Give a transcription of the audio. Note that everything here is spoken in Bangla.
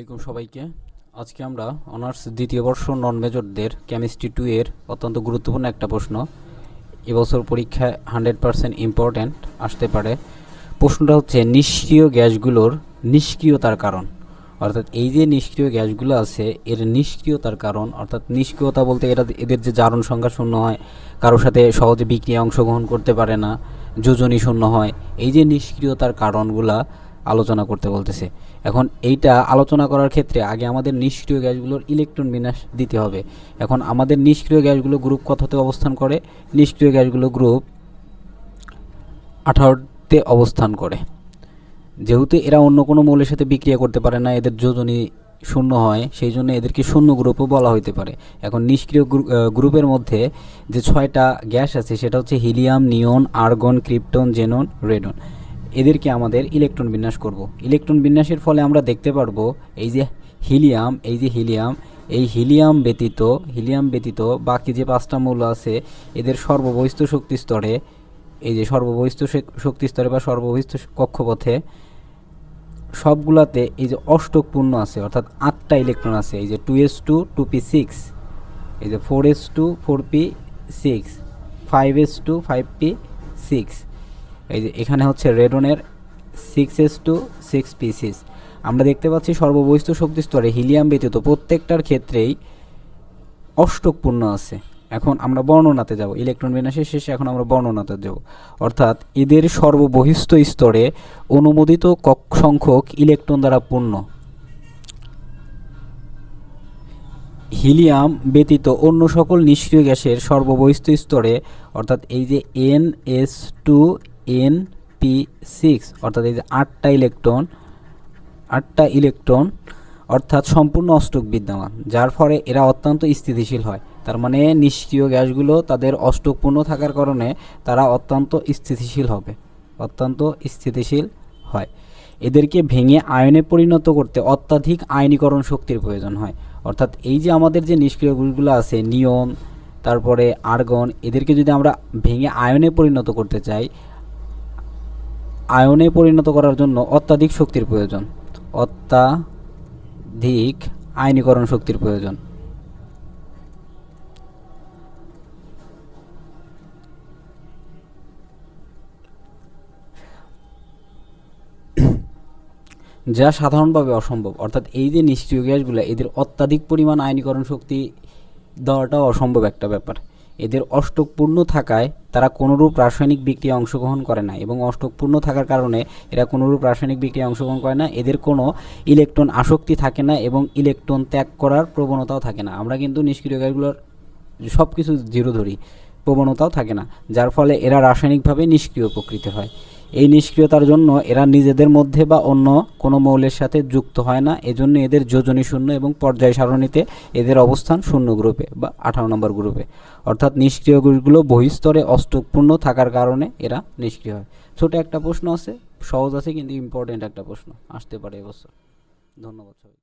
আলাইকুম সবাইকে। আজকে আমরা অনার্স দ্বিতীয় বর্ষ নন মেজরদের কেমিস্ট্রি টু এর অত্যন্ত গুরুত্বপূর্ণ একটা প্রশ্ন। এবছর পরীক্ষায় হান্ড্রেড পারসেন্ট ইম্পর্ট্যান্ট আসতে পারে। প্রশ্নটা হচ্ছে, নিষ্ক্রিয় গ্যাসগুলোর নিষ্ক্রিয়তার কারণ। অর্থাৎ এই যে নিষ্ক্রিয় গ্যাসগুলো আছে, এর নিষ্ক্রিয়তার কারণ, অর্থাৎ নিষ্ক্রিয়তা বলতে এরা এদের যে জারণ সংখ্যা শূন্য হয়, কারোর সাথে সহজে বিক্রিয়া অংশগ্রহণ করতে পারে না যোজনী শূন্য হয়। এই যে নিষ্ক্রিয়তার কারণগুলা আলোচনা করতে বলতেছে। এখন এইটা আলোচনা করার ক্ষেত্রে আগে আমাদের নিষ্ক্রিয় গ্যাসগুলোর ইলেকট্রন বিন্যাস দিতে হবে। এখন আমাদের নিষ্ক্রিয় গ্যাসগুলো গ্রুপ কততে অবস্থান করে? নিষ্ক্রিয় গ্যাসগুলো গ্রুপ আঠারোতে অবস্থান করে। যেহেতু এরা অন্য কোনো মৌলের সাথে বিক্রিয়া করতে পারে না, এদের যোজনী শূন্য হয়, সেই জন্য এদেরকে শূন্য গ্রুপও বলা হইতে পারে। এখন নিষ্ক্রিয় গ্রু- গ্রুপের মধ্যে যে ছয়টা গ্যাস আছে, সেটা হচ্ছে helium, neon, argon, krypton, xenon radon এদেরকে আমাদের ইলেকট্রন বিন্যাস করব। ইলেকট্রন বিন্যাসের ফলে আমরা দেখতে পারব এই যে হিলিয়াম, এই যে হিলিয়াম, এই হিলিয়াম ব্যতীত হিলিয়াম ব্যতীত বাকি যে পাঁচটা মৌল আছে, এদের সর্ববহিস্থ শক্তি স্তরে, এই যে সর্ববহিস্থ শক- শক্তি স্তরে বা সর্ববহিস্থ কক্ষপথে সবগুলাতে এই যে অষ্টক পূর্ণ আছে, অর্থাৎ আটটা ইলেকট্রন আছে, এই যে two S two two P six, এই যে four S two, four P six, five S two, five P six. এই যে এখানে হচ্ছে রেডনের six S two six P six আমরা দেখতে পাচ্ছি সর্ববহিস্থ শক্তি স্তরে হিলিয়াম ব্যতীত প্রত্যেকটার ক্ষেত্রেই অষ্টক পূর্ণ আছে। এখন আমরা বর্ণনাতে যাব। ইলেকট্রন বিন্যাসের শেষে এখন আমরা বর্ণনাতে যাব। অর্থাৎ এদের সর্ববহিস্থ স্তরে অনুমোদিত কক সংখ্যক ইলেকট্রন দ্বারা পূর্ণ। হিলিয়াম ব্যতীত অন্য সকল নিষ্ক্রিয় গ্যাসের সর্ববহিস্থ স্তরে, অর্থাৎ এই যে N S two N P six অর্থাৎ এই যে আটটা ইলেকট্রন আটটা ইলেকট্রন, অর্থাৎ সম্পূর্ণ অষ্টক বিদ্যমান যার ফলে এরা অত্যন্ত স্থিতিশীল হয়। তার মানে নিষ্ক্রিয় গ্যাসগুলো তাদের অষ্টকপূর্ণ থাকার কারণে তারা অত্যন্ত স্থিতিশীল হবে, অত্যন্ত স্থিতিশীল হয়। এদেরকে ভেঙে আয়নে পরিণত করতে অত্যাধিক আয়নীকরণ শক্তির প্রয়োজন হয়। অর্থাৎ এই যে আমাদের যে নিষ্ক্রিয় গ্রুপগুলো আছে, নিয়ন, তারপরে আর্গন, এদেরকে যদি আমরা ভেঙে আয়নে পরিণত করতে চাই আয়নে পরিণত করার জন্য অত্যাধিক শক্তির প্রয়োজন। অত্যাধিক আয়নীকরণ শক্তির প্রয়োজন। যা সাধারণভাবে অসম্ভব, অর্থাৎ এই যে নিষ্ক্রিয় গ্যাসগুলো, এদের অত্যাধিক পরিমাণ আয়নীকরণ শক্তি দেওয়াটাও অসম্ভব একটা ব্যাপার। এদের অষ্টকপূর্ণ থাকায় তারা কোনোরূপ রাসায়নিক বিক্রিয়া অংশগ্রহণ করে না এবং অষ্টকপূর্ণ থাকার কারণে এরা কোনোরূপ রাসায়নিক বিক্রিয়া অংশগ্রহণ করে না। এদের কোনো ইলেকট্রন আসক্তি থাকে না এবং ইলেকট্রন ত্যাগ করার প্রবণতাও থাকে না। আমরা কিন্তু নিষ্ক্রিয় গ্যাসগুলোর সব কিছু জিরো ধরি, প্রবণতাও থাকে না, যার ফলে এরা রাসায়নিকভাবে নিষ্ক্রিয় প্রকৃতি হয়। এই নিষ্ক্রিয়তার জন্য এরা নিজেদের মধ্যে বা অন্য কোনো মৌলের সাথে যুক্ত হয় না। এজন্য এদের যোজনী শূন্য এবং পর্যায় সারণীতে এদের অবস্থান শূন্য গ্রুপে বা আঠারো নম্বর গ্রুপে। অর্থাৎ নিষ্ক্রিয় গ্রুপগুলো বহিস্তরে অষ্টকপূর্ণ থাকার কারণে এরা নিষ্ক্রিয় হয়। ছোট একটা প্রশ্ন আছে, সহজ আছে কিন্তু ইম্পর্টেন্ট একটা প্রশ্ন। আসতে পারে এবছর। ধন্যবাদ সবাই